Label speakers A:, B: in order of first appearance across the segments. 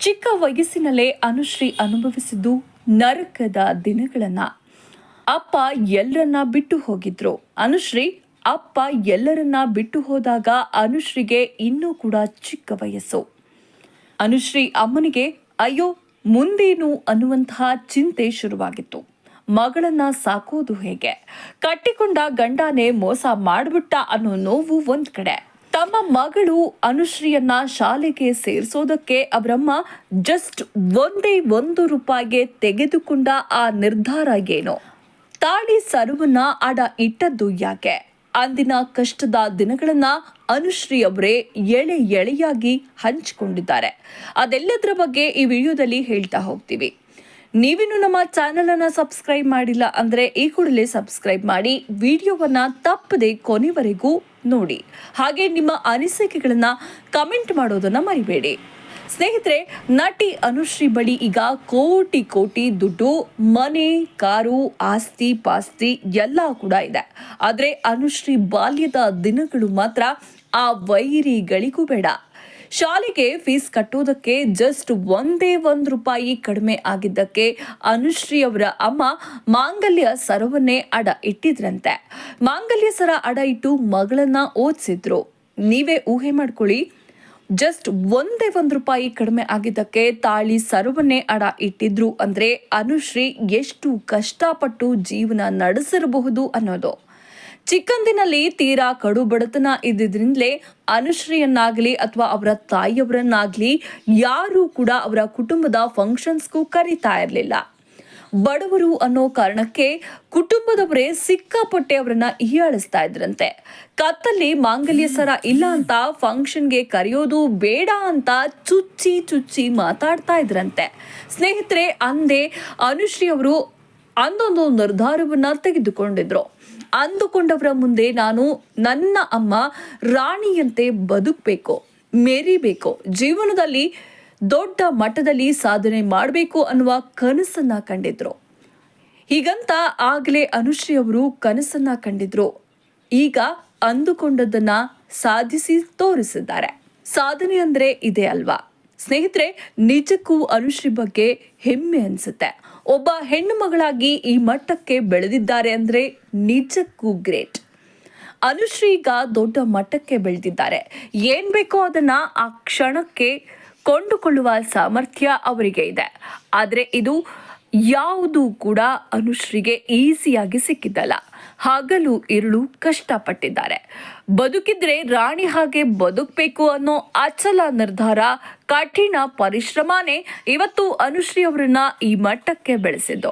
A: ಚಿಕ್ಕ ವಯಸ್ಸಿನಲ್ಲೇ ಅನುಶ್ರೀ ಅನುಭವಿಸಿದ್ದು ನರಕದ ದಿನಗಳನ್ನ. ಅಪ್ಪ ಎಲ್ಲರನ್ನ ಬಿಟ್ಟು ಹೋಗಿದ್ರು. ಅನುಶ್ರೀ ಅಪ್ಪ ಎಲ್ಲರನ್ನ ಬಿಟ್ಟು ಹೋದಾಗ ಅನುಶ್ರೀಗೆ ಇನ್ನೂ ಕೂಡ ಚಿಕ್ಕ ವಯಸ್ಸು. ಅನುಶ್ರೀ ಅಮ್ಮನಿಗೆ, ಅಯ್ಯೋ, ಮುಂದೇನು? ಅನ್ನುವಂತಹ ಚಿಂತೆ ಶುರುವಾಗಿತ್ತು. ಮಗಳನ್ನ ಸಾಕೋದು ಹೇಗೆ? ಕಟ್ಟಿಕೊಂಡ ಗಂಡನೇ ಮೋಸ ಮಾಡ್ಬಿಟ್ಟ ಅನ್ನೋ ನೋವು ಒಂದ್ ಕಡೆ. ತಮ್ಮ ಮಗಳು ಅನುಶ್ರೀಯನ್ನ ಶಾಲೆಗೆ ಸೇರಿಸೋದಕ್ಕೆ ಅವರಮ್ಮ ಜಸ್ಟ್ ಒಂದೇ ಒಂದು ರೂಪಾಯಿಗೆ ತೆಗೆದುಕೊಂಡ ಆ ನಿರ್ಧಾರ ಏನು? ತಾಳಿ ಸರವನ್ನ ಅಡ ಇಟ್ಟದ್ದು ಯಾಕೆ? ಅಂದಿನ ಕಷ್ಟದ ದಿನಗಳನ್ನ ಅನುಶ್ರೀ ಅವರೇ ಎಳೆ ಎಳೆಯಾಗಿ ಹಂಚಿಕೊಂಡಿದ್ದಾರೆ. ಅದೆಲ್ಲದರ ಬಗ್ಗೆ ಈ ವಿಡಿಯೋದಲ್ಲಿ ಹೇಳ್ತಾ ಹೋಗ್ತೀವಿ. ನೀವಿನ್ನು ನಮ್ಮ ಚಾನೆಲ್ ಅನ್ನ ಸಬ್ಸ್ಕ್ರೈಬ್ ಮಾಡಿಲ್ಲ ಅಂದ್ರೆ ಈ ಕೂಡಲೇ ಸಬ್ಸ್ಕ್ರೈಬ್ ಮಾಡಿ ವಿಡಿಯೋವನ್ನ ತಪ್ಪದೆ ಕೊನೆವರೆಗೂ ನೋಡಿ. ಹಾಗೆ ನಿಮ್ಮ ಅನಿಸಿಕೆಗಳನ್ನ ಕಮೆಂಟ್ ಮಾಡೋದನ್ನ ಮರಿಬೇಡಿ. ಸ್ನೇಹಿತರೆ, ನಟಿ ಅನುಶ್ರೀ ಬಳಿ ಈಗ ಕೋಟಿ ಕೋಟಿ ದುಡ್ಡು, ಮನೆ, ಕಾರು, ಆಸ್ತಿ ಪಾಸ್ತಿ ಎಲ್ಲ ಕೂಡ ಇದೆ. ಆದರೆ ಅನುಶ್ರೀ ಬಾಲ್ಯದ ದಿನಗಳು ಮಾತ್ರ ಆ ವೈರಿಗಳಿಗೂ ಬೇಡ. ಶಾಲೆಗೆ ಫೀಸ್ ಕಟ್ಟುವುದಕ್ಕೆ ಜಸ್ಟ್ ಒಂದೇ ಒಂದು ರೂಪಾಯಿ ಕಡಿಮೆ ಆಗಿದ್ದಕ್ಕೆ ಅನುಶ್ರೀ ಅವರ ಅಮ್ಮ ಮಾಂಗಲ್ಯ ಸರವನ್ನೇ ಅಡ ಇಟ್ಟಿದ್ರಂತೆ. ಮಾಂಗಲ್ಯ ಸರ ಅಡ ಇಟ್ಟು ಮಗಳನ್ನ ಓದಿಸಿದ್ರು. ನೀವೇ ಊಹೆ ಮಾಡ್ಕೊಳ್ಳಿ. ಜಸ್ಟ್ ಒಂದೇ ಒಂದು ರೂಪಾಯಿ ಕಡಿಮೆ ಆಗಿದ್ದಕ್ಕೆ ತಾಳಿ ಸರವನ್ನೇ ಅಡ ಇಟ್ಟಿದ್ರು ಅಂದ್ರೆ ಅನುಶ್ರೀ ಎಷ್ಟು ಕಷ್ಟಪಟ್ಟು ಜೀವನ ನಡೆಸಿರಬಹುದು ಅನ್ನೋದು. ಚಿಕ್ಕಂದಿನಲ್ಲಿ ತೀರಾ ಕಡು ಬಡತನ ಇದ್ದಿದ್ರಿಂದಲೇ ಅನುಶ್ರೀಯನ್ನಾಗಲಿ ಅಥವಾ ಅವರ ತಾಯಿಯವರನ್ನಾಗಲಿ ಯಾರೂ ಕೂಡ ಅವರ ಕುಟುಂಬದ ಫಂಕ್ಷನ್ಸ್ಗೂ ಕರೀತಾ ಇರಲಿಲ್ಲ. ಬಡವರು ಅನ್ನೋ ಕಾರಣಕ್ಕೆ ಕುಟುಂಬದವರೇ ಸಿಕ್ಕಾಪಟ್ಟೆ ಅವರನ್ನ ಹೀಯಾಳಿಸ್ತಾ ಇದ್ರಂತೆ. ಕತ್ತಲ್ಲಿ ಮಾಂಗಲ್ಯ ಸರ ಇಲ್ಲ ಅಂತ ಫಂಕ್ಷನ್ಗೆ ಕರೆಯೋದು ಬೇಡ ಅಂತ ಚುಚ್ಚಿ ಚುಚ್ಚಿ ಮಾತಾಡ್ತಾ ಇದ್ರಂತೆ. ಸ್ನೇಹಿತರೆ, ಅಂದೇ ಅನುಶ್ರೀ ಅವರು ಅಂದೊಂದು ನಿರ್ಧಾರವನ್ನು ತೆಗೆದುಕೊಂಡಿದ್ರು. ಅಂದುಕೊಂಡವರ ಮುಂದೆ ನಾನು ನನ್ನ ಅಮ್ಮ ರಾಣಿಯಂತೆ ಬದುಕಬೇಕು, ಮೆರಿಬೇಕು, ಜೀವನದಲ್ಲಿ ದೊಡ್ಡ ಮಟ್ಟದಲ್ಲಿ ಸಾಧನೆ ಮಾಡಬೇಕು ಅನ್ನುವ ಕನಸನ್ನ ಕಂಡಿದ್ರು. ಹೀಗಂತ ಆಗಲೇ ಅನುಶ್ರೀ ಅವರು ಕನಸನ್ನ ಕಂಡಿದ್ರು. ಈಗ ಅಂದುಕೊಂಡದನ್ನ ಸಾಧಿಸಿ ತೋರಿಸಿದ್ದಾರೆ. ಸಾಧನೆ ಅಂದ್ರೆ ಇದೆ ಅಲ್ವಾ? ಸ್ನೇಹಿತರೆ, ನಿಜಕ್ಕೂ ಅನುಶ್ರೀ ಬಗ್ಗೆ ಹೆಮ್ಮೆ ಅನಿಸುತ್ತೆ. ಒಬ್ಬ ಹೆಣ್ಣು ಮಗಳಾಗಿ ಈ ಮಟ್ಟಕ್ಕೆ ಬೆಳೆದಿದ್ದಾರೆ ಅಂದರೆ ನಿಜಕ್ಕೂ ಗ್ರೇಟ್. ಅನುಶ್ರೀ ಈಗ ದೊಡ್ಡ ಮಟ್ಟಕ್ಕೆ ಬೆಳೆದಿದ್ದಾರೆ. ಏನ್ ಬೇಕೋ ಅದನ್ನ ಆ ಕ್ಷಣಕ್ಕೆ ಕೊಂಡುಕೊಳ್ಳುವ ಸಾಮರ್ಥ್ಯ ಅವರಿಗೆ ಇದೆ. ಆದರೆ ಇದು ಯಾವುದು ಕೂಡ ಅನುಶ್ರೀಗೆ ಈಸಿಯಾಗಿ ಸಿಕ್ಕಿದ್ದಲ್ಲ. ಹಗಲು ಇರುಳು ಕಷ್ಟಪಟ್ಟಿದ್ದಾರೆ. ಬದುಕಿದ್ರೆ ರಾಣಿ ಹಾಗೆ ಬದುಕಬೇಕು ಅನ್ನೋ ಅಚಲ ನಿರ್ಧಾರ ಕಠಿಣ ಪರಿಶ್ರಮನೇ ಇವತ್ತು ಅನುಶ್ರೀ ಅವರನ್ನ ಈ ಮಟ್ಟಕ್ಕೆ ಬೆಳೆಸಿದ್ದು.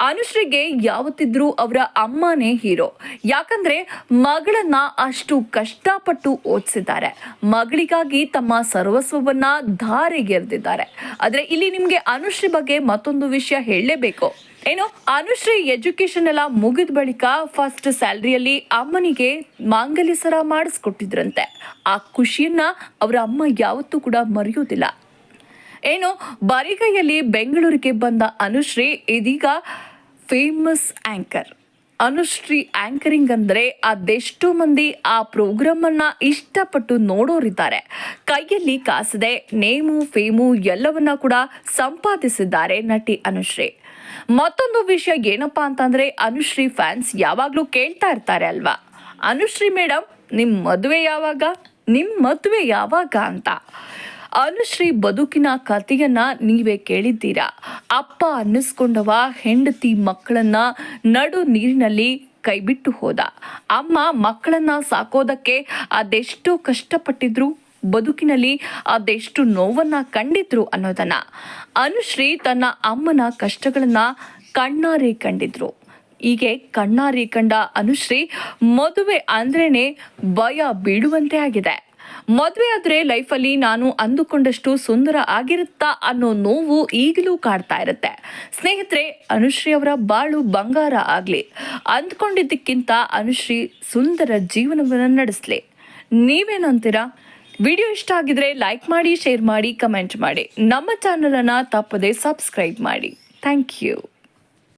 A: ಅನುಶ್ರೀಗೆ ಯಾವತ್ತಿದ್ರೂ ಅವರ ಅಮ್ಮನೇ ಹೀರೋ. ಯಾಕಂದ್ರೆ ಮಗಳನ್ನ ಅಷ್ಟು ಕಷ್ಟಪಟ್ಟು ಓದಿಸಿದ್ದಾರೆ. ಮಗಳಿಗಾಗಿ ತಮ್ಮ ಸರ್ವಸ್ವವನ್ನ ಧಾರೆಗೆರೆದಿದ್ದಾರೆ. ಆದರೆ ಇಲ್ಲಿ ನಿಮಗೆ ಅನುಶ್ರೀ ಬಗ್ಗೆ ಮತ್ತೊಂದು ವಿಷಯ ಹೇಳಲೇಬೇಕು. ಏನು, ಅನುಶ್ರೀ ಎಜುಕೇಶನ್ ಎಲ್ಲ ಮುಗಿದ ಬಳಿಕ ಫಸ್ಟ್ ಸ್ಯಾಲ್ರಿಯಲ್ಲಿ ಅಮ್ಮನಿಗೆ ಮಾಂಗಲ್ಯ ಸರ ಮಾಡಿಸ್ಕೊಟ್ಟಿದ್ರಂತೆ. ಆ ಖುಷಿಯನ್ನ ಅವರ ಅಮ್ಮ ಯಾವತ್ತೂ ಕೂಡ ಮರೆಯೋದಿಲ್ಲ. ಏನು, ಬರಿಗೈಯಲ್ಲಿ ಬೆಂಗಳೂರಿಗೆ ಬಂದ ಅನುಶ್ರೀ ಇದೀಗ ಫೇಮಸ್ ಆಂಕರ್ ಅನುಶ್ರೀ ಆಂಕರಿಂಗ್ ಅಂದರೆ ಅದೆಷ್ಟೋ ಮಂದಿ ಆ ಪ್ರೋಗ್ರಾಮ್ ಅನ್ನ ಇಷ್ಟಪಟ್ಟು ನೋಡೋರಿದ್ದಾರೆ. ಕೈಯಲ್ಲಿ ಕಾಸದೆ, ನೇಮು, ಫೇಮು ಎಲ್ಲವನ್ನ ಕೂಡ ಸಂಪಾದಿಸಿದ್ದಾರೆ ನಟಿ ಅನುಶ್ರೀ. ಮತ್ತೊಂದು ವಿಷಯ ಏನಪ್ಪ ಅಂತಂದರೆ ಅನುಶ್ರೀ ಫ್ಯಾನ್ಸ್ ಯಾವಾಗಲೂ ಕೇಳ್ತಾ ಇರ್ತಾರೆ ಅಲ್ವಾ? ಅನುಶ್ರೀ ಮೇಡಮ್ ನಿಮ್ಮ ಮದುವೆ ಯಾವಾಗ? ನಿಮ್ಮ ಮದುವೆ ಯಾವಾಗ ಅಂತ? ಅನುಶ್ರೀ ಬದುಕಿನ ಕಥೆಯನ್ನ ನೀವೇ ಕೇಳಿದ್ದೀರಾ? ಅಪ್ಪ ಅನ್ನಿಸ್ಕೊಂಡವ ಹೆಂಡತಿ ಮಕ್ಕಳನ್ನ ನಡು ನೀರಿನಲ್ಲಿ ಕೈಬಿಟ್ಟು ಹೋದ. ಅಮ್ಮ ಮಕ್ಕಳನ್ನ ಸಾಕೋದಕ್ಕೆ ಅದೆಷ್ಟು ಕಷ್ಟಪಟ್ಟಿದ್ರು. ಬದುಕಿನಲ್ಲಿ ಅದೆಷ್ಟು ನೋವನ್ನ ಕಂಡಿದ್ರು ಅನ್ನೋದನ್ನ. ಅನುಶ್ರೀ ತನ್ನ ಅಮ್ಮನ ಕಷ್ಟಗಳನ್ನ ಕಣ್ಣಾರೆ ಕಂಡಿದ್ರು. ಹೀಗೆ ಕಣ್ಣಾರೆ ಕಂಡ ಅನುಶ್ರೀ ಮದುವೆ ಅಂದ್ರೇನೆ ಭಯ ಬೀಳುವಂತೆ ಆಗಿದೆ. ಮದುವೆ ಆದ್ರೆ ಲೈಫಲ್ಲಿ ನಾನು ಅಂದುಕೊಂಡಷ್ಟು ಸುಂದರ ಆಗಿರುತ್ತಾ ಅನ್ನೋ ನೋವು ಈಗಲೂ ಕಾಡ್ತಾ ಇರುತ್ತೆ. ಸ್ನೇಹಿತರೆ, ಅನುಶ್ರೀ ಅವರ ಬಾಳು ಬಂಗಾರ ಆಗ್ಲಿ. ಅಂದ್ಕೊಂಡಿದ್ದಕ್ಕಿಂತ ಅನುಶ್ರೀ ಸುಂದರ ಜೀವನವನ್ನು ನಡೆಸಲಿ. ನೀವೇನಂತೀರಾ? ವಿಡಿಯೋ ಇಷ್ಟ ಆಗಿದ್ರೆ ಲೈಕ್ ಮಾಡಿ ಶೇರ್ ಮಾಡಿ ಕಮೆಂಟ್ ಮಾಡಿ. ನಮ್ಮ ಚಾನಲನ್ನು ತಪ್ಪದೆ ಸಬ್ಸ್ಕ್ರೈಬ್ ಮಾಡಿ. Thank you